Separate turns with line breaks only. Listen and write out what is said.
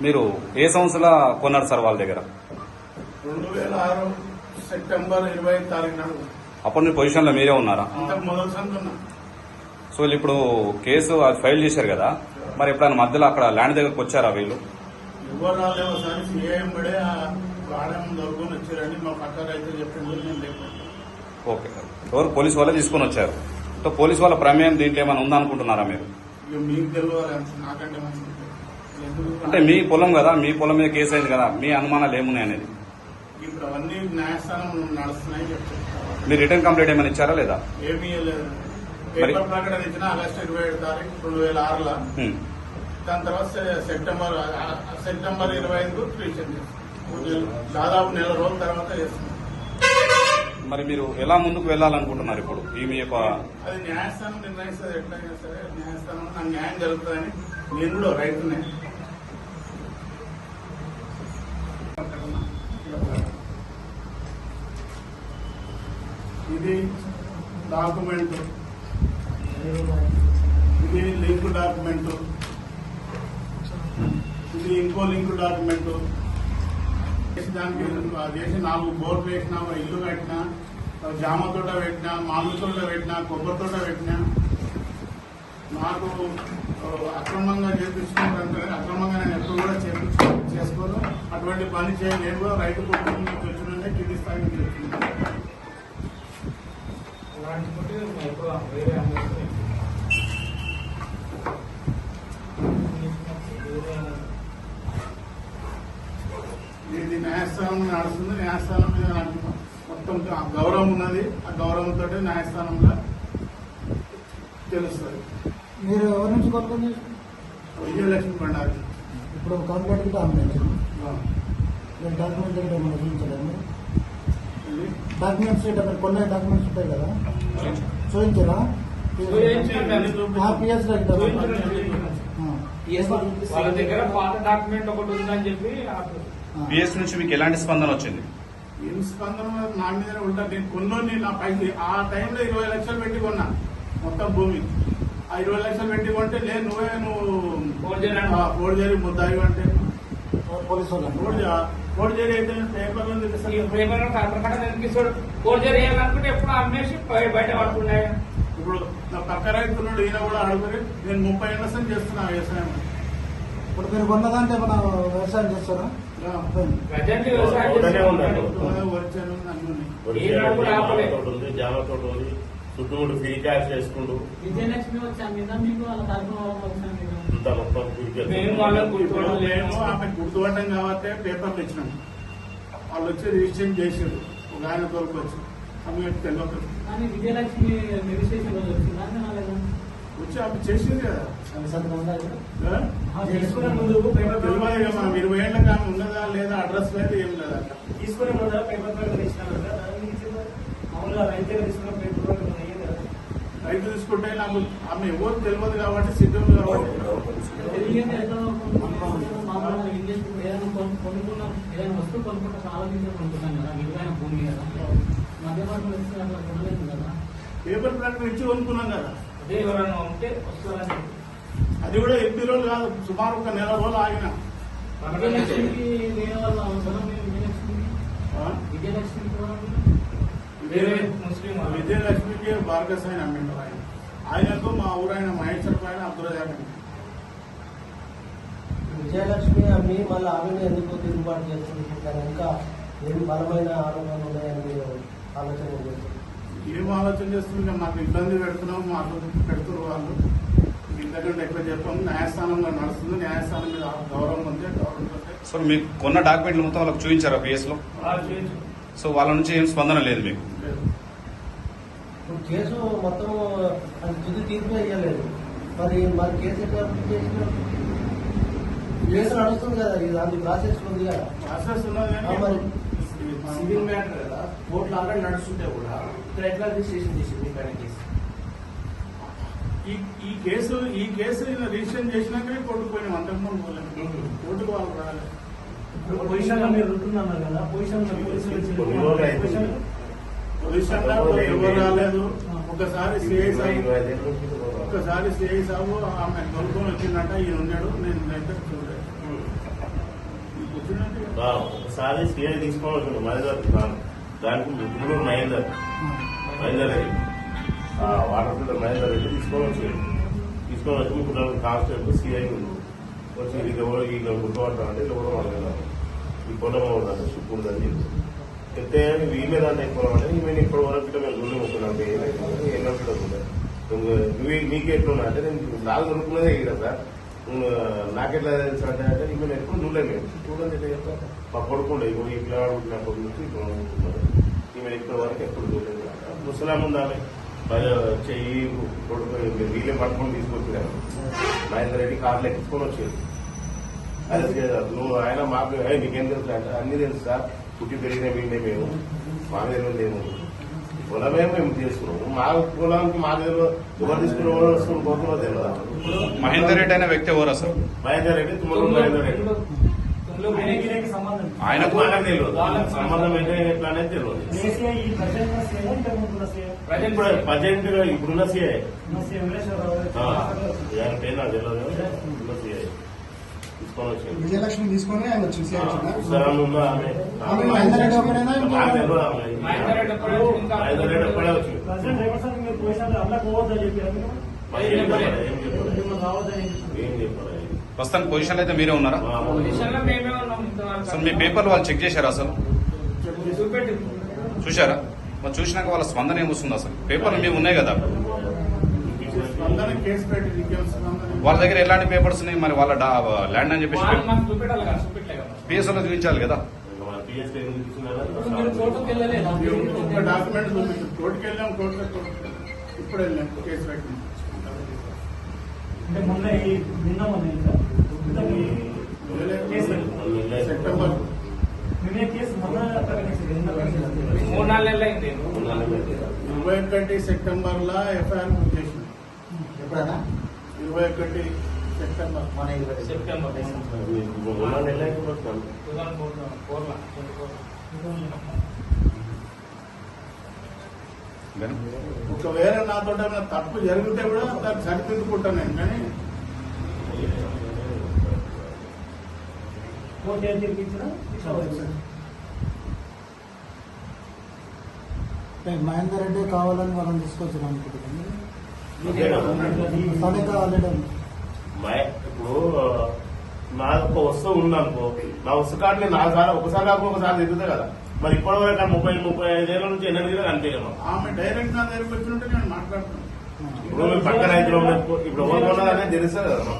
మీరు ఏ సంవత్సరంలో కొన్నారు సార్ వాళ్ళ దగ్గర?
రెండు వేల ఆరు సెప్టెంబర్ ఇరవై తారీఖు నాడు
అప్పుడు మీ పొజిషన్లో మీరే ఉన్నారా?
అంతకు సంతున్నా
సో వీళ్ళు ఇప్పుడు కేసు అది ఫైల్ చేశారు కదా మరి ఎప్పుడైనా మధ్యలో అక్కడ ల్యాండ్ దగ్గరకు వచ్చారా వీళ్ళు?
ఎవరు రాలేవు ఒకసారి సీఎం పడే వాడేమో దొరుకుని వచ్చారని మా పక్క రైతు చెప్పిండు నేను లేకుండా
ఓకే ఎవరు? పోలీస్ వాళ్ళే తీసుకొని వచ్చారు. సో పోలీస్ వాళ్ళ ప్రమేయం దీంట్లో ఏమైనా ఉందనుకుంటున్నారా మీరు?
ఇక మీకు తెలియాలి నాకంటే
అంటే మీ పొలం కదా మీ పొలం మీద కేసు అయింది కదా మీ అనుమానాలు ఏమున్నాయి అనేది?
ఇప్పుడు అవన్నీ న్యాయస్థానం నడుస్తున్నాయి
మీరు రిటర్న్ కంప్లైంట్ ఏమైనా ఇచ్చారా లేదా?
ఏమీ లేదు
మరి-
పేపర్ ప్రకటన ఇచ్చిన ఆగస్టు ఇరవై ఏడు తారీఖు రెండు వేల ఆరులో. దాని తర్వాత సెప్టెంబర్ సెప్టెంబర్ ఇరవై ఐదుకు రిజిస్ట్రేషన్ చేస్తాం దాదాపు నెల రోజుల తర్వాత చేస్తున్నాం
మరి మీరు ఎలా ముందుకు వెళ్ళాలనుకుంటున్నారు ఇప్పుడు? ఈ మీ యొక్క
అది న్యాయస్థానం నిర్ణయిస్తుంది ఎట్లయినా సరే. న్యాయస్థానం నాకు న్యాయం జరుగుతుందని నేను కూడా రైతునే. ఇది డాక్యుమెంట్. ఇది లింక్ డాక్యుమెంట్. ఇది ఇంకో లింక్ డాక్యుమెంట్. చేసి దానికి చేసి నాలుగు బోర్డు వేసినా ఒక ఇల్లు కట్టినా జామ తోట పెట్టినా మామిడి తోట పెట్టినా కొబ్బరి తోట పెట్టిన నాకు అక్రమంగా చేపించుకుంటే అక్రమంగా నేను ఎప్పుడు కూడా చేపించు చేసుకోను. అటువంటి పని చేయలేదు రైతు కుటుంబం నుంచి వచ్చినంటే కింది స్థాయి నుంచి వచ్చింది ఇది న్యాయస్థానం నడుస్తుంది. న్యాయస్థానం మీద మొత్తం ఆ గౌరవం ఉన్నది. ఆ గౌరవంతో న్యాయస్థానంలో తెలుస్తుంది.
మీరు ఎవరి నుంచి చేశారు?
విజయలక్ష్మి బండారి.
ఇప్పుడు కంప్లైంట్ కూడా ఆన్లైన్ కూడా ఏమైనా
ఇది
డాక్యుమెంట్స్ ఇట్లా మీరు కొన్ని డాక్యుమెంట్స్ ఉంటాయి కదా? చూపించరా? పిఎస్
వాళ్ళ దగ్గర పాత డాక్యుమెంట్ ఒకటి ఉందని చెప్పి ఆపేరు.
పిఎస్ నుంచి మీకు ఎలాంటి స్పందన వచ్చింది?
ఏం స్పందన నా మీదనే ఉంటా. నేను కొన్నోని నా పైకి ఆ టైంలో ఇరవై లక్షలు పెట్టి కొన్నా. మొత్తం భూమి. ఆ ఇరవై లక్షలు పెట్టి కొంటే లేదు నువ్వే నువ్వు? ఆ, ఫోర్జరీ ముద్దాయి అంటే.
పోలీసు
ఎప్పుడు అమ్మేసి బయ- బయట పడుతున్నాయి
ఇప్పుడు నా పక్క రైతున్నాడు ఈయన కూడా అడుగురి నేను ముప్పై ఏళ్ళ సంది చేస్తున్నా వ్యవసాయం.
ఇప్పుడు మీరు కొన్నదాంట్లో ఏమైనా వ్యవసాయం చేస్తారా.
వచ్చాను
జామ తోట ఉంది చుట్టూ ఫ్రీ క్యాష్ చేసుకుంటూ.
విజయలక్ష్మి వచ్చా మీద మీకు వాళ్ళ తరఫున
ఇంత మొత్తం
మేము వాళ్ళకు
ఆమె గుర్తుపడడం కాబట్టి పేపర్లు ఇచ్చినాం వాళ్ళు వచ్చి రిజిస్ట్రేషన్ చేసారు ఒక ఆయన తోలుకు వచ్చి. ఆమె తెలియదు.
కానీ విజయలక్ష్మి రోజు వచ్చిందా?
వచ్చి ఆమె చేసింది కదా.
తీసుకునే ముందు పేపర్
తెలియదు మనం ఇరవై ఏళ్ళకి ఆమె ఉన్నదా లేదా? అడ్రస్ లేదు ఏం లేదా?
తీసుకునే ముందు పేపర్ పేపర్ ఇచ్చినారు కదా? మామూలుగా తీసుకున్న పేపర్
రైతు తీసుకుంటే నాకు ఆమె ఎవరు తెలియదు కాబట్టి సిద్ధం కాబట్టి.
మామూలుగా ఏదైనా కొను- కొనుక్కున్నాం ఏదైనా వస్తువు కొనుక్కుంటే చాలా కొనుక్కుంటాం కదా విలువైన భూమి కదా అట్లా కొనలేదు కదా.
పేపర్ ప్రకటన ఇచ్చి కొనుక్కున్నాం కదా.
అదే ఎవరైనా ఉంటే వస్తారని
అది కూడా ఎనిమిది రోజులు కాదు సుమారు ఒక నెల రోజులు ఆగిన.
విజయలక్ష్మికి. విజయలక్ష్మికి
భార్గసాయిని అమ్మిండు ఆయన. ఆయనకు మా ఊరైన మహేశ్వర పైన అబ్దుల్ రజాక్ అమ్మిండు.
విజయలక్ష్మి అమ్మి మళ్ళీ ఆమెను ఎందుకు తిరుగుబాటు చేస్తుంది దాని ఇంకా ఏం బలమైన ఆరోపణలు ఉన్నాయని మీరు ఆలోచన
ఏం ఆలోచన చేస్తుంది మాకు ఇబ్బంది పెడుతున్నాం మాకు పెడుతున్నారు వాళ్ళు. ఇంతకంటే ఎక్కువ చెప్పాము న్యాయస్థానంలో నడుస్తుంది. న్యాయస్థానం మీద గౌరవం ఉంది గౌరవం ఉంటే.
సో మీకు కొన్న డాక్యుమెంట్లు మొత్తం వాళ్ళకి చూపించారా పిఎస్లో
వాళ్ళు చేయించు.
సో వాళ్ళ నుంచి ఏం స్పందన లేదు మీకు?
కేసు మొత్తం అది తుది తీర్పు ఇవ్వలేదు మరి మరి కేసు ఎట్లా అప్లై చేసినారు కేసు నడుస్తుంది కదా. ఇది దాని ప్రాసెస్ ఉంది కదా.
ప్రాసెస్ ఉన్నది
సివిల్ మ్యాటర్ కదా. కోర్టులో ఆల్రెడీ నడుస్తుంటే కూడా ఇక్కడ ఎట్లా రిజిస్ట్రేషన్ చేసింది పైన కేసు?
ఈ ఈ కేసు ఈ కేసు రిజిస్ట్రేషన్ చేసినాకనే కోర్టుకు పోయినాం. అంతకుముందు పోలేదు కోర్టుకు వాళ్ళు రాలేదు.
ఇప్పుడు పొజిషన్లో మీరు ఉంటున్నారు కదా. పొజిషన్లో పోలీసులు వచ్చి
కొన్ని రోజులు అయింది.
పొజిషన్
పొజిషన్లో ఎవరు రాలేదు. ఒకసారి సిఐ
ఒక్కసారి
సాబు
ఇరవై
సిఐ సాబు ఆమె తొలుకొని వచ్చిందంట ఈయన ఉన్నాడు నేను అయితే చూడలేదు.
ఒకసారి సీఐ తీసుకొని వచ్చిండు మహేందర్ దానికి ముగ్గురు మహేందర్. మహేందర్ రెడ్డి. వాటర్ ఫిల్టర్ మహేందర్ రెడ్డి తీసుకొని వచ్చిండు తీసుకొని వచ్చి ముగ్గురు కాన్స్టేబుల్ సిఐ ఉంది. వచ్చి ఇది ఎవరు ఈ గుర్తుపడతాం అంటే ఇది ఎవరో అడగలేదు ఈ పొలం అవుతుంది శుక్రుడు అని చెప్పి. చెప్తే ఈమె దాంట్లో ఎక్కువ అంటే ఈమె ఇప్పటి వరకు ఇట్లా మేము గుళ్ళు ముక్కున్నాం ఎన్నో కిలోమీటర్ నువ్వు నీకు ఎట్లున్నా అంటే నేను నాకు దొరుకున్నదే ఇక్కడ సార్ నాకెట్లా తెలుసు అంటే అంటే ఈమె ఎప్పుడు చూడలేదు చూడండి ఎట్లా చెప్తా మా కొడుకుండే ఇప్పుడు ఈ పిల్లవాడు పుట్టినప్పటి నుంచి ఇప్పుడు ఉంటున్నారు ఈమె ఇప్పటి వరకు ఎప్పుడు చూడలేదు ముసలాం ఉందామె చెయ్యి కొడుకు వీళ్ళే పట్టుకొని తీసుకొచ్చినారు మహేందర్ రెడ్డి కార్లు ఎక్కించుకొని వచ్చేది అదే నువ్వు ఆయన మాకు "ఏయ్, నీకేం తెలుసు అంటే అన్ని తెలుసు సార్ పుట్టి పెరిగిన వీళ్ళే మేము మా తెలియదు లేము పొలమే మేము తీసుకున్నాము. మా పొలానికి మా తెలియదు ఎవరు తీసుకున్న ఎవరు వస్తున్న పోతున్నో తెలియదు
మహేందర్ రెడ్డి అనే వ్యక్తి ఎవరు అసలు?
మహేందర్ రెడ్డి తుమ్మలూరు మహేందర్ రెడ్డి.
తుమ్ములు
ఆయనకి సంబంధం
మనకు తెలియదు
ప్రజెంట్
ఇప్పుడున్న ఆయన పేరు నాకు తెలియదు ఇప్పుడున్న సీఐ తీసుకొని వచ్చింది
విజయలక్ష్మి తీసుకొని ఆయన
వచ్చింది?
ప్రస్తుతానికి పొజిషన్ అయితే మీరే ఉన్నారా. అసలు మీ పేపర్లు వాళ్ళు చెక్ చేశారా అసలు? చూశారా? మరి చూసినాక వాళ్ళ స్పందన ఏమొస్తుంది అసలు? పేపర్లు మేము ఉన్నాయి కదా
అందరం కేసు పెట్టి నీకేం స్పందన?
వాళ్ళ దగ్గర ఎలాంటి పేపర్స్ ఉన్నాయి? మరి వాళ్ళ ల్యాండ్ అని చెప్పేసి పిఎస్ఓలో చూపించాలి కదా?
మీరు కోర్టుకు
డాక్యుమెంట్ వెళ్ళాం కోర్టులో కోర్టు. ఇప్పుడు వెళ్ళాం కేసు. సెప్టెంబర్.
మూడు
ఇరవై ఒకటి సెప్టెంబర్ లా ఎఫ్ఐఆర్ బుక్ చేసినాం
ఎప్పుడైనా
ఇరవై ఒకటి సెప్టెంబర్.
మన ఇరవై
సెప్టెంబర్.
ఒకవేళ నాతో తప్పు జరిగితే కూడా దాన్ని సరిదిద్దుకుంటాను నేను కానీ
కోర్టు ఏం తీర్పించినా
మహేందర్ రెడ్డి కావాలని వాళ్ళని తీసుకొచ్చారు అనుకుంటున్నాను
ఇప్పుడు నా ఒక వస్తువు ఉందనుకో నా వస్తువు కార్డు నాలుగు సార్లు ఒకసారి కాకుండా ఒకసారి తిరుగుతా కదా. మరి ఇప్పటి వరకు ముప్పై ముప్పై ఐదేళ్ళ నుంచి ఎన్నో దిగా కనిపించను
ఆమె డైరెక్ట్ నా దగ్గరికి వచ్చినట్టు నేను మాట్లాడుతున్నాను.
ఇప్పుడు మేము పక్కన రైతులు ఇప్పుడు ఎవరు కొన్నదనేది తెలుస్తుంది కదా